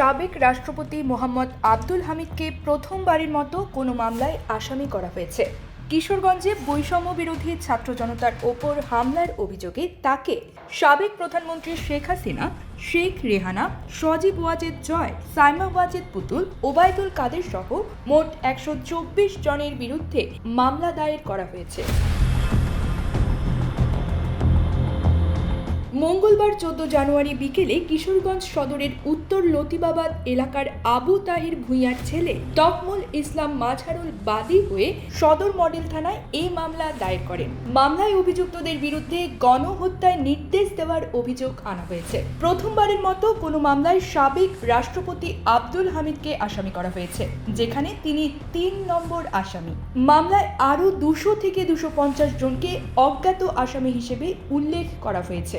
সাবেক রাষ্ট্রপতি মোহাম্মদ আব্দুল হামিদকে প্রথমবারের মতো কোনো মামলায় আসামি করা হয়েছে। কিশোরগঞ্জে বৈষম্য বিরোধী ছাত্র জনতার ওপর হামলার অভিযোগে তাকে সাবেক প্রধানমন্ত্রী শেখ হাসিনা, শেখ রেহানা, সজীব ওয়াজেদ জয়, সাইমা ওয়াজেদ পুতুল, ওবায়দুল কাদের সহ মোট একশো চব্বিশ জনের বিরুদ্ধে মামলা দায়ের করা হয়েছে। মঙ্গলবার চোদ্দ জানুয়ারি বিকেলে কিশোরগঞ্জ সদরের উত্তর লতিবাবাদ এলাকার আবু তাহির ভূঁইয়ার ছেলে তকমুল ইসলাম মাঝারুল বাদী হয়ে সদর মডেল থানায় এই মামলা দায়ের করেন। মামলায় অভিযুক্তদের বিরুদ্ধে গণহত্যায় নির্দেশ দেওয়ার অভিযোগ আনা হয়েছে। প্রথমবারের মতো কোনো মামলায় সাবেক রাষ্ট্রপতি আব্দুল হামিদকে আসামি করা হয়েছে, যেখানে তিনি তিন নম্বর আসামি। মামলায় আরও দুশো থেকে দুশো পঞ্চাশ জনকে অজ্ঞাত আসামি হিসেবে উল্লেখ করা হয়েছে।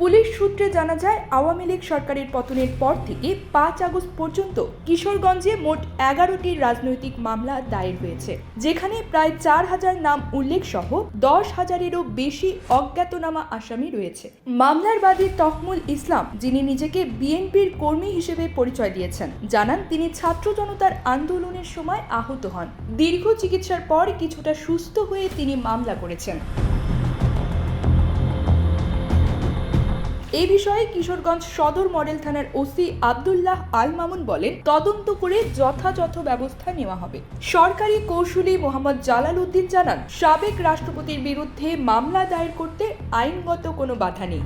পুলিশ সূত্রে জানা যায়, আওয়ামী লীগ সরকারের পতনের পর থেকে পাঁচ আগস্ট পর্যন্ত কিশোরগঞ্জে মোট এগারোটি রাজনৈতিক মামলা দায়ের হয়েছে, যেখানে প্রায় চার হাজার নাম উল্লেখ সহ দশ হাজারেরও বেশি অজ্ঞাতনামা আসামি রয়েছে। মামলার বাদী তকমুল ইসলাম, যিনি নিজেকে বিএনপির কর্মী হিসেবে পরিচয় দিয়েছেন, জানান তিনি ছাত্র জনতার আন্দোলনের সময় আহত হন। দীর্ঘ চিকিৎসার পর কিছুটা সুস্থ হয়ে তিনি মামলা করেছেন। এ বিষয়ে কিশোরগঞ্জ সদর মডেল থানার ওসি আবদুল্লাহ আল মামুন বলেন, তদন্ত করে যথাযথ ব্যবস্থা নেওয়া হবে। সরকারি কৌশলী মোহাম্মদ জালাল উদ্দিন জানান, সাবেক রাষ্ট্রপতির বিরুদ্ধে মামলা দায়ের করতে আইনগত কোনো বাধা নেই।